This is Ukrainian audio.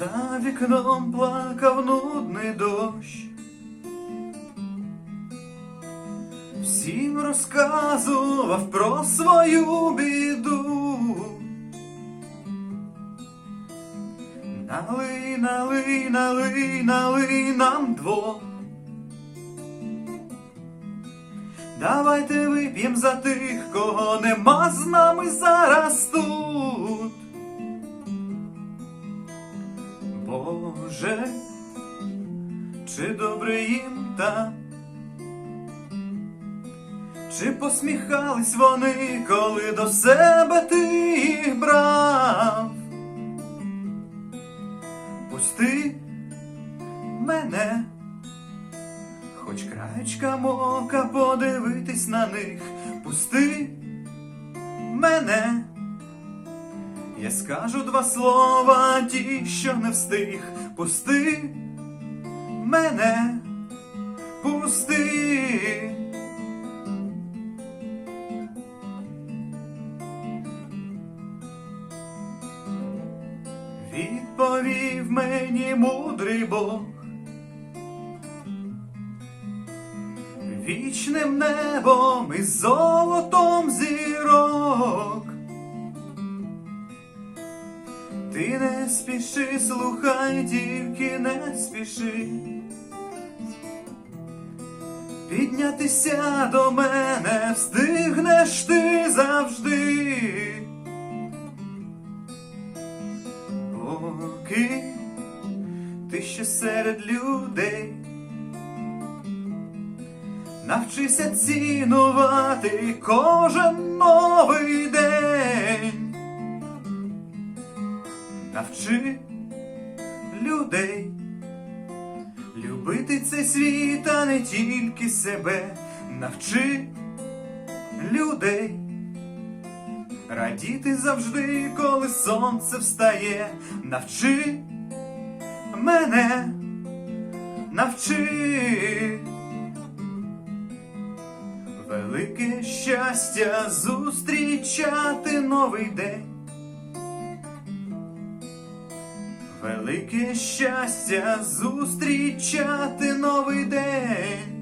За вікном плакав нудний дощ. Всім розказував про свою біду. Налий, налий, налий, налий нам двох. Давайте вип'єм за тих, кого нема з нами зараз тут. Боже, чи добре їм там? Чи посміхались вони, коли до себе ти їх брав? Пусти мене, хоч краєчком ока подивитись на них, пусти Скажу два слова, ті, що не встиг, пусти мене, пусти. Відповів мені мудрий Бог. Вічним небом і золотом зірок. Ти не спіши, слухай, тільки не спіши. Піднятися до мене встигнеш ти завжди. Поки ти ще серед людей. Навчися цінувати кожен новий день. Навчи людей любити цей світ, а не тільки себе. Навчи людей радіти завжди, коли сонце встає. Навчи мене, навчи. Велике щастя зустрічати новий день. Велике щастя зустрічати новий день.